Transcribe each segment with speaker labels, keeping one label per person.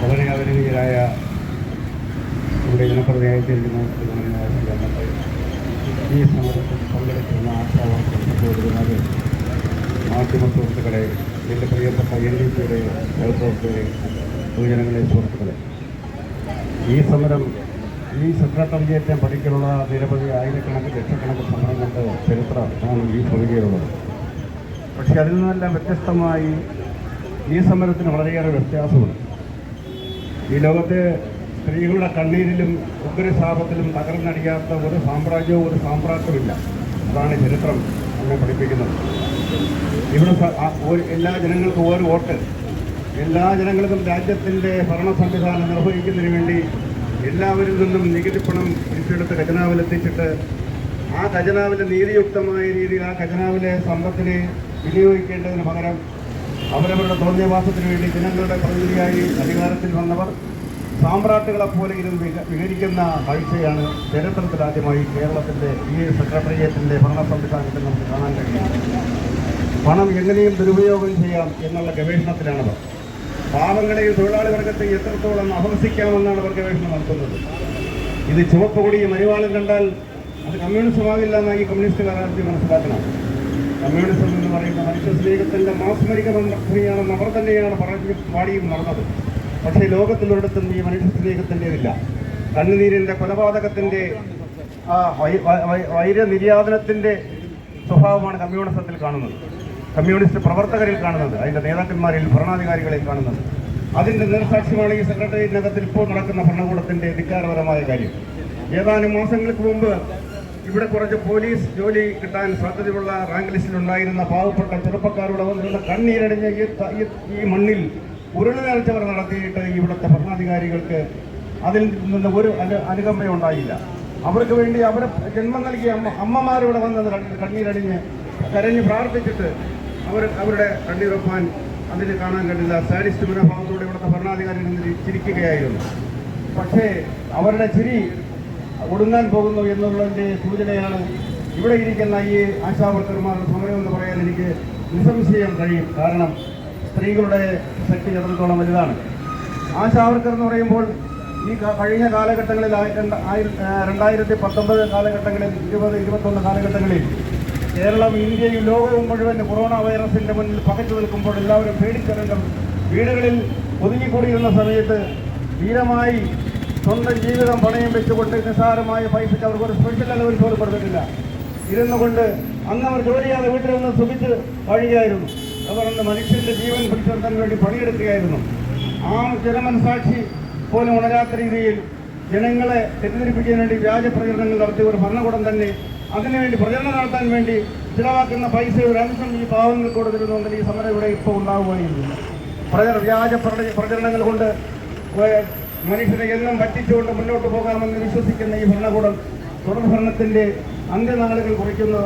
Speaker 1: വളരെ ആദരണീയരായ ഇവിടെ ജനപ്രതിനിധിയായിട്ടിരിക്കുന്ന ഈ സമരത്തിൽ പങ്കെടുക്കുന്ന ആശാവർക്കുന്നത് മാധ്യമ സുഹൃത്തുക്കളെ എന്റെ പ്രിയപ്പെട്ട എൻ ഡി പിയുടെ പ്രവർത്തകരെ പൊതുജനങ്ങളെ സുഹൃത്തുക്കളെ. ഈ സമരം ഈ സെക്രട്ടറിയേറ്റ് പഠിക്കാനുള്ള നിരവധി ആയിരക്കണക്കിന് ലക്ഷക്കണക്കിന് സമരങ്ങളുടെ ചരിത്രമാണ് ഈ ഭൂമികയിലുള്ളത് പക്ഷേ അതിൽ നിന്നെല്ലാം വ്യത്യസ്തമായി ഈ സമരത്തിന് വളരെയേറെ വ്യത്യാസമുണ്ട്. ഈ ലോകത്തെ സ്ത്രീകളുടെ കണ്ണീരിലും ഉഗ്രശാപത്തിലും തകർന്നടിയാത്ത ഒരു സാമ്രാജ്യവും ഒരു സാമ്രാജ്യമില്ല അതാണ് ചരിത്രം നമ്മെ പഠിപ്പിക്കുന്നത്. ഇവിടെ എല്ലാ ജനങ്ങൾക്കും ഒരു വോട്ട്. എല്ലാ ജനങ്ങൾക്കും രാജ്യത്തിന്റെ ഭരണ സംവിധാനം നിർവഹിക്കുന്നതിന് വേണ്ടി എല്ലാവരിൽ നിന്നും നികുതി പണം തിരിച്ചെടുത്ത് ഖജനാവിലെത്തിച്ചിട്ട് ആ ഖജനാവിലെ നീതിയുക്തമായ രീതിയിൽ ആ ഖജനാവിലെ സമ്പത്തിനെ വിനിയോഗിക്കേണ്ടതിന് പകരം അവരവരുടെ തോന്നിയവാസത്തിന് വേണ്ടി ജനങ്ങളുടെ പ്രതിനിധിയായി അധികാരത്തിൽ വന്നവർ സാമ്രാട്ടുകളെ പോലെ ഇരുന്ന് വിഹരിക്കുന്ന കാഴ്ചയാണ് ചരിത്രത്തിലാദ്യമായി കേരളത്തിന്റെ ഈ സെക്രട്ടേറിയറ്റിന്റെ ഭരണ സംവിധാനത്തിൽ നമുക്ക് കാണാൻ കഴിയുന്നത്. പണം എങ്ങനെയും ദുരുപയോഗം ചെയ്യാം എന്നുള്ള ഗവേഷണത്തിലാണവർ. പാവങ്ങളെയും തൊഴിലാളി വർഗത്തെ എത്രത്തോളം അപഹസിക്കാമെന്നാണ് അവർ ഗവേഷണം നടത്തുന്നത്. ഇത് ചുവപ്പ് കൊടിയും അരിവാളും കണ്ടാൽ അത് കമ്മ്യൂണിസമാകില്ല എന്നാണ് ഈ കമ്മ്യൂണിസ്റ്റുകാർ മനസ്സിലാക്കണം. കമ്മ്യൂണിസം എന്ന് പറയുന്ന മനുഷ്യ സ്നേഹത്തിന്റെ മാസ്മരിക പ്രക്രിയയാണെന്ന് അവർ തന്നെയാണ് പറഞ്ഞു പാടിയും നടന്നത്. പക്ഷേ ലോകത്തിലൊരിടത്തും ഈ മനുഷ്യ സ്നേഹത്തിന്റെതില്ല. കണ്ണുനീരിന്റെ കൊലപാതകത്തിന്റെ ആ വൈരനിര്യാതനത്തിന്റെ സ്വഭാവമാണ് കമ്മ്യൂണിസത്തിൽ കാണുന്നത്. കമ്മ്യൂണിസ്റ്റ് പ്രവർത്തകരിൽ കാണുന്നത് അതിന്റെ നേതാക്കന്മാരിൽ ഭരണാധികാരികളിൽ കാണുന്നത്. അതിന്റെ നേർസാക്ഷ്യമാണ് ഈ സെക്രട്ടേറിയറ്റിനകത്തിൽ ഇപ്പോൾ നടക്കുന്ന ഭരണകൂടത്തിന്റെ ധിക്കാരപരമായ കാര്യം. ഏതാനും മാസങ്ങൾക്ക് മുമ്പ് ഇവിടെ കുറച്ച് പോലീസ് ജോലി കിട്ടാൻ സാധ്യതയുള്ള റാങ്ക് ലിസ്റ്റിലുണ്ടായിരുന്ന പാവപ്പെട്ട ചെറുപ്പക്കാരുടെ വന്നിരുന്ന കണ്ണീരടിഞ്ഞ ഈ ഈ- മണ്ണിൽ ഉരുളി നേർച്ചവർ നടത്തിയിട്ട് ഇവിടുത്തെ ഭരണാധികാരികൾക്ക് അതിൽ നിന്ന് ഒരു അനു അനുകമ്പയുണ്ടായില്ല അവർക്ക് വേണ്ടി അവരെ ജന്മം നൽകിയ അമ്മ അമ്മമാരിവിടെ കണ്ണീ- കണ്ണീരടിഞ്ഞ് കരഞ്ഞ് പ്രാർത്ഥിച്ചിട്ട് അവർ അവരുടെ കണ്ണീരൊപ്പാൻ അതിന് കാണാൻ കണ്ടില്ല സാരിസ്റ്റ് മനോഭാവത്തോടെ ഇവിടുത്തെ ഭരണാധികാരി ചിരിക്കുകയായിരുന്നു പക്ഷേ അവരുടെ ചിരി ഒടുങ്ങാൻ പോകുന്നു എന്നുള്ളതിന്റെ സൂചനയാണ് ഇവിടെ ഇരിക്കുന്ന ഈ ആശാവർക്കർമാരുടെ സമരം എന്ന് പറയാൻ എനിക്ക് നിസ്സംശയം കഴിയും. കാരണം സ്ത്രീകളുടെ ശക്തി എത്രത്തോളം വലുതാണ്. ആശാവർക്കർ എന്ന് പറയുമ്പോൾ ഈ കഴിഞ്ഞ കാലഘട്ടങ്ങളിൽ രണ്ടായിരത്തി പത്തൊമ്പത് കാലഘട്ടങ്ങളിൽ ഇരുപത് ഇരുപത്തൊന്ന് കാലഘട്ടങ്ങളിൽ കേരളം ഇന്ത്യയും ലോകവും മുഴുവൻ കൊറോണ വൈറസിന്റെ മുന്നിൽ പകച്ചു നിൽക്കുമ്പോൾ എല്ലാവരും പേടിച്ചറിഞ്ഞും വീടുകളിൽ ഒതുങ്ങിക്കൂടിയിരുന്ന സമയത്ത് ധീരമായി സ്വന്തം ജീവിതം പണയം വെച്ചുകൊണ്ട് നിസ്സാരമായ പൈസയ്ക്ക് അവർക്ക് ഒരു സ്പെഷ്യൽ അലവൻസ് പോലും കൊടുത്തിട്ടില്ല. ഇരുന്നു കൊണ്ട് അന്ന് അവർ ജോലി ചെയ്യാതെ വീട്ടിൽ നിന്ന് സുഖിച്ച് വഴിയായിരുന്നു. അവർ അന്ന് മനുഷ്യന്റെ ജീവൻ പിടിച്ചെടുക്കാൻ വേണ്ടി പണിയെടുക്കുകയായിരുന്നു. ആ ജനമനസാക്ഷി പോലും ഉണരാത്ത രീതിയിൽ ജനങ്ങളെ തെറ്റിദ്ധരിപ്പിക്കാൻ വേണ്ടി വ്യാജ പ്രചരണങ്ങൾ നടത്തിയ ഒരു ഭരണകൂടം തന്നെ അതിനുവേണ്ടി പ്രചരണം നടത്താൻ വേണ്ടി ചിലവാക്കുന്ന പൈസ ഒരു അംശം ഈ പാവങ്ങൾ കൊടുത്തിരുന്നുണ്ടെങ്കിൽ ഈ സമരം ഇവിടെ ഇപ്പോൾ ഉണ്ടാവുകയായിരുന്നു പ്രചര വ്യാജ പ്രച- പ്രചരണങ്ങൾ കൊണ്ട് ഏഹ്, മനുഷ്യരെ എന്നും പറ്റിച്ചുകൊണ്ട് മുന്നോട്ട് പോകാമെന്ന് വിശ്വസിക്കുന്ന ഈ ഭരണകൂടം തുടർഭരണത്തിന്റെ അന്ത്യനാളുകൾ കുറിക്കുന്നു.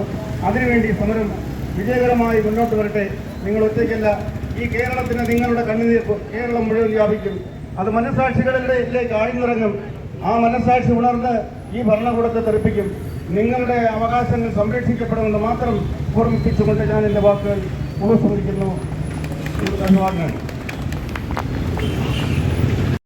Speaker 1: അതിനുവേണ്ടി സമരം വിജയകരമായി മുന്നോട്ട് വരട്ടെ. നിങ്ങൾ ഒറ്റയ്ക്കല്ല. ഈ കേരളത്തിന് നിങ്ങളുടെ കണ്ണുനീർപ്പ് കേരളം മുഴുവൻ വ്യാപിക്കും. അത് മനസാക്ഷികളിലേക്ക് ആഴ്ന്നിറങ്ങും. ആ മനസാക്ഷി ഉണർന്ന് ഈ ഭരണകൂടത്തെ തെറിപ്പിക്കും. നിങ്ങളുടെ അവകാശങ്ങൾ സംരക്ഷിക്കപ്പെടുമെന്ന് മാത്രം ഓർമ്മിപ്പിച്ചുകൊണ്ട് ഞാൻ എന്റെ വാക്കുകൾ ഉപസംഹരിക്കുന്നു. ധന്യവാദങ്ങൾ